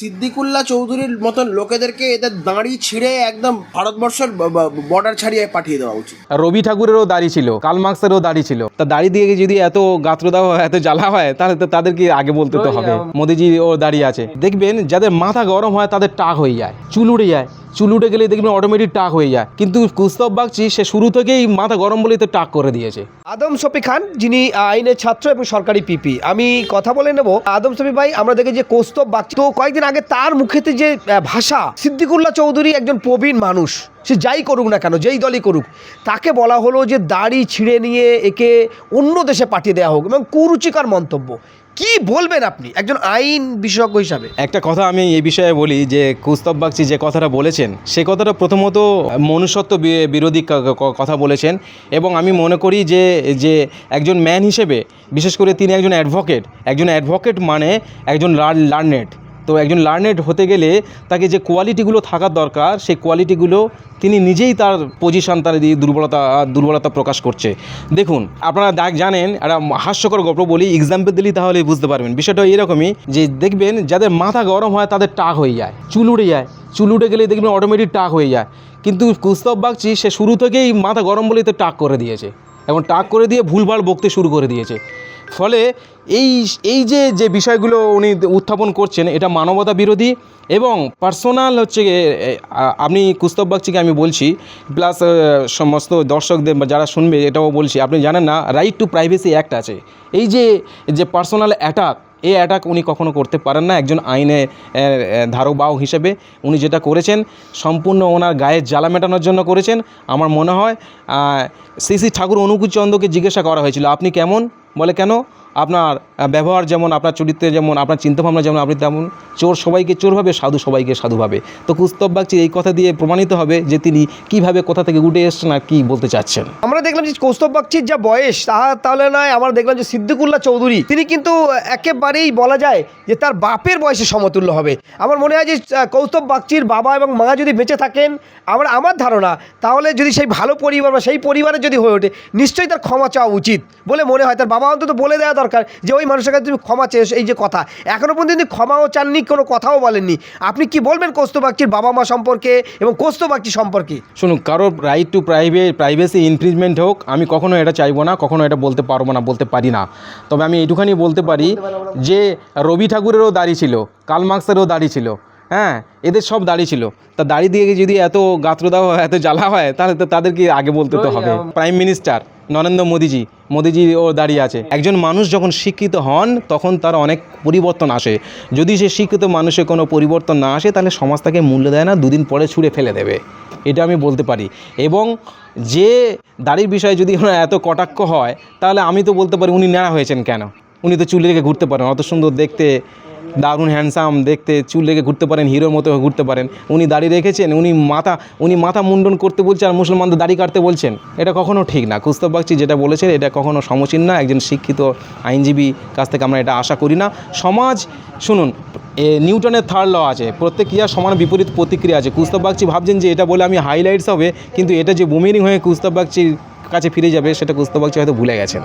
সিদ্দিকুল্লাহ চৌধুরীর মতন লোকেদেরকে এদের দাঁড়ি ছিঁড়ে একদম ভারতবর্ষের বর্ডার ছাড়িয়ে পাঠিয়ে দেওয়া উচিত। রবি ঠাকুরেরও দাড়ি ছিল কাল মার্কসেরও দাড়ি ছিল। তা দাড়ি দিয়ে যদি এত গাত্রদাহ হয় এত জ্বালা হয় তাহলে তো তাদেরকে আগে বলতে তো হবে? মোদিজি ও দাঁড়িয়ে আছে। দেখবেন যাদের মাথা গরম হয় তাদের টাক হয়ে যায় চুল উড়ে যায়। চুল উঠে গেলে দেখবেন অটোমেটিক টাক হয়ে যায়। কিন্তু কুস্তব বাগচি সে শুরু থেকেই মাথা গরম বলেই তো টাক করে দিয়েছে। আদম শফি খান যিনি আইনের ছাত্র এবং সরকারি পিপি আমি কথা বলে নেব। আদম শফি ভাই আমরা দেখি যে কৌস্তব বাগচি তো কয়েকদিন আগে তার মুখেতে যে ভাষা, সিদ্দিকুল্লাহ চৌধুরী একজন প্রবীণ মানুষ, সে যাই করুক না কেন, যেই দলই করুক, তাকে বলা হলো যে দাড়ি ছিঁড়ে নিয়ে একে অন্য দেশে পাঠিয়ে দেওয়া হোক এবং কুরুচিকর মন্তব্য। কি বলবেন আপনি, একজন আইন বিশেষজ্ঞ হিসাবে? একটা কথা আমি এই বিষয়ে বলি যে, কুস্তব বাগচি যে কথাটা বলেছেন, সে কথাটা প্রথমত মনুষ্যত্ব বিরোধী কথা বলেছেন এবং আমি মনে করি যে যে একজন ম্যান হিসেবে, বিশেষ করে তিনি একজন অ্যাডভোকেট একজন অ্যাডভোকেট মানে একজন লার্নেড তো একজন লার্নেড হতে গেলে তাকে যে কোয়ালিটিগুলো থাকার দরকার, সেই কোয়ালিটিগুলো তিনি নিজেই তার পজিশন তার দিয়ে দুর্বলতা দুর্বলতা প্রকাশ করছে। দেখুন, আপনারা জানেন, একটা হাস্যকর গল্প বলি এক্সাম্পল দিলেই তাহলে বুঝতে পারবেন। বিষয়টা এরকমই যে দেখবেন, যাদের মাথা গরম হয়, তাদের টাক হয়ে যায়, চুল উড়ে যায়। চুল উঠে গেলে দেখবেন অটোমেটিক টাক হয়ে যায়। কিন্তু কুস্তব বাগচি, সে শুরু থেকেই মাথা গরম বলেই তো টাক করে দিয়েছে। এবং টাক করে দিয়ে ভুলভাল বকতে শুরু করে দিয়েছে। ফলে এই এই যে যে বিষয়গুলো উনি উত্থাপন করছেন এটা মানবতা বিরোধী এবং পার্সোনাল হচ্ছে গিয়ে, আপনি কুস্তব বাগচিকে আমি বলছি প্লাস সমস্ত দর্শকদের যারা শুনবে এটাও বলছি আপনি জানেন না রাইট টু প্রাইভেসি অ্যাক্ট আছে। এই যে যে পার্সোনাল অ্যাটাক এই অ্যাটাক উনি কখনো করতে পারেন না একজন আইনে এ, হিসেবে উনি যেটা করেছেন সম্পূর্ণ ওনার গায়ের জ্বালা মেটানোর জন্য করেছেন। আমার মনে হয় শ্রী ঠাকুর অনুকূল চন্দ্রকে জিজ্ঞাসা করা হয়েছিল আপনি কেমন? বলে কেন? আপনার ব্যবহার যেমন, আপনার চরিত্রে যেমন, আপনার চিন্তাভাবনা যেমন, আপনি তেমন, চোর সবাইকে চোর ভাবে, সাধু সবাইকে সাধু ভাবে। তো কুস্তব বাগচি এই কথা দিয়ে প্রমাণিত হবে যে তিনি কীভাবে কোথা থেকে উঠে এসছেন আর কী বলতে চাচ্ছেন। আমরা দেখলাম যে কৌস্তব বাগচির যা বয়স তাহা তাহলে নয়, আমরা দেখলাম যে সিদ্দিকুল্লাহ চৌধুরী, তিনি কিন্তু একেবারেই বলা যায় যে তার বাপের বয়সে সমতুল্য হবে। আমার মনে হয় যে কৌস্তব বাগচির বাবা এবং মা যদি বেঁচে থাকেন, আমার আমার ধারণা, তাহলে যদি সেই ভালো পরিবার বা সেই পরিবারের যদি হয়ে ওঠে, নিশ্চয়ই তার ক্ষমা চাওয়া উচিত বলে মনে হয়, তার বাবা অন্তত বলে দেওয়া দরকার যে ওই মানুষের কাছে তুমি ক্ষমা চেয়েছো এই যে কথা। এখনও পর্যন্ত তিনি ক্ষমাও চাননি কোনো কথাও বলেননি। আপনি কি বলবেন কৌস্তব বাগচির বাবা মা সম্পর্কে এবং কৌস্তব বাগচি সম্পর্কে? শুনুন কারোর right to private privacy infringement হোক আমি কখনো এটা চাইব না কখনো এটা বলতে পারব না বলতে পারি না। তবে আমি এইটুখানি বলতে পারি যে রবি ঠাকুরেরও দাড়ি ছিল কাল মার্কসেরও দাড়ি ছিল হ্যাঁ এদের সব দাড়ি ছিল। তা দাড়ি দিয়ে যদি এত গাত্রদাহ হয় এত জ্বালা হয় তাহলে তো তাদেরকে আগে বলতে তো হবে। প্রাইম মিনিস্টার নরেন্দ্র মোদিজি ও দাঁড়িয়ে আছে। একজন মানুষ যখন শিক্ষিত হন, তখন তার অনেক পরিবর্তন আসে। যদি সে শিক্ষিত মানুষে কোনো পরিবর্তন না আসে, তাহলে সমাজ তাকে মূল্য দেয় না, দুদিন পরে ছুঁড়ে ফেলে দেবে। এটা আমি বলতে পারি। এবং যে দাড়ির বিষয়ে যদি এত কটাক্ষ হয়, তাহলে আমি তো বলতে পারি উনি ন্যাড়া হয়েছেন কেন? উনি তো চুল রেখে ঘুরতে পারেন, অত সুন্দর দেখতে দারুণ হ্যান্ডসাম দেখতে, চুল রেখে ঘুরতে পারেন হিরোর মতো ঘুরতে পারেন। উনি দাড়ি রেখেছেন, উনি মাথা উনি মাথা মুন্ডন করতে বলছেন আর মুসলমানদের দাড়ি কাটতে বলছেন। এটা কখনো ঠিক না। কুস্তব বাগচি যেটা বলেছেন, এটা কখনো সমচীন না। একজন শিক্ষিত আইনজীবী কাছ থেকে আমরা এটা আশা করি না। সমাজ, শুনুন, এ নিউটনের থার্ড ল আছে। প্রত্যেক ক্রিয়ার সমান বিপরীত প্রতিক্রিয়া আছে। কুস্তব বাগচি ভাবছেন যে এটা বলে আমি হাইলাইটস হবে, কিন্তু এটা যে বুমিরিং হয়ে কুস্তব বাগচির কাছে ফিরে যাবে, সেটা কুস্তব বাগচি হয়তো ভুলে গেছেন।